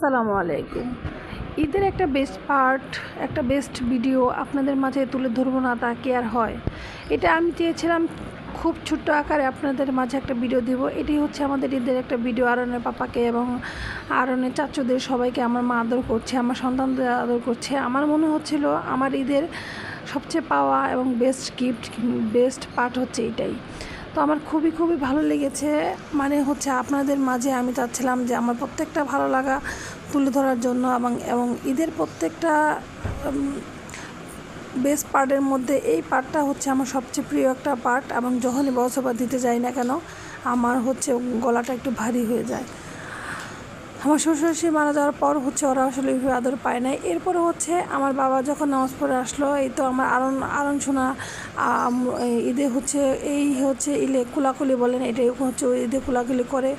আসসালামু আলাইকুম। ঈদের একটা বেস্ট পার্ট একটা বেস্ট ভিডিও আপনাদের মাঝে তুলে ধরবো না তা কি আর হয়? এটা আমি চেয়েছিলাম খুব ছোট্ট আকারে আপনাদের মাঝে একটা ভিডিও দিব। এটি হচ্ছে আমাদের ঈদের একটা ভিডিও আরনের পাপাকে এবং আরনের চাচুদের সবাইকে আমার মা আদর করছে, আমার সন্তানদের আদর করছে। আমার মনে হচ্ছিল আমার ঈদের সবচেয়ে পাওয়া এবং বেস্ট গিফট বেস্ট পার্ট হচ্ছে এটাই। তো আমার খুবই খুবই ভালো লেগেছে। মানে হচ্ছে আপনাদের মাঝে আমি চাচ্ছিলাম যে আমার প্রত্যেকটা ভালো লাগা তুলে ধরার জন্য এবং এবং ঈদের প্রত্যেকটা বেস্ট পার্টের মধ্যে এই পার্টটা হচ্ছে আমার সবচেয়ে প্রিয় একটা পার্ট এবং যখনই বসবাস দিতে যাই না কেন, আমার হচ্ছে গলাটা একটু ভারী হয়ে যায়। আমার শ্বশুর শাশুড়ি মারা যাওয়ার পর হচ্ছে ওরা আসলে ওইভাবে আদর পায় নাই। এরপরে হচ্ছে আমার বাবা যখন নামাজ পড়ে আসলো, এই তো আমার আরন আরন শোনা ঈদে হচ্ছে, এই হচ্ছে ইলে কুলাকুলি বলেন, এটাই হচ্ছে ঈদে কুলাকুলি করে।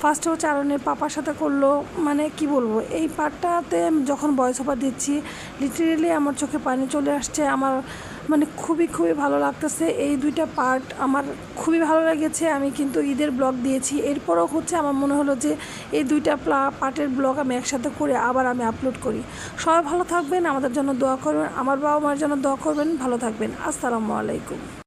ফার্স্টে হচ্ছে আরনের পাপার সাথে করল মানে কি বলব, এই পার্টটাতে যখন বয়স ওভার দিচ্ছি লিটারেলি আমার চোখে পানি চলে আসছে, আমার মানে খুবই খুবই ভালো লাগতেছে। এই দুইটা পার্ট আমার খুবই ভালো লেগেছে, আমি কিন্তু ঈদের ব্লগ দিয়েছি। এরপরও হচ্ছে আমার মনে হলো যে, এই দুইটা পার্টের ব্লগ আমি একসাথে করে আবার আমি আপলোড করি। সবাই ভালো থাকবেন, আমাদের জন্য দোয়া করবেন, আমার বাবা মার জন্য দোয়া করবেন, ভালো থাকবেন। আসসালামু আলাইকুম।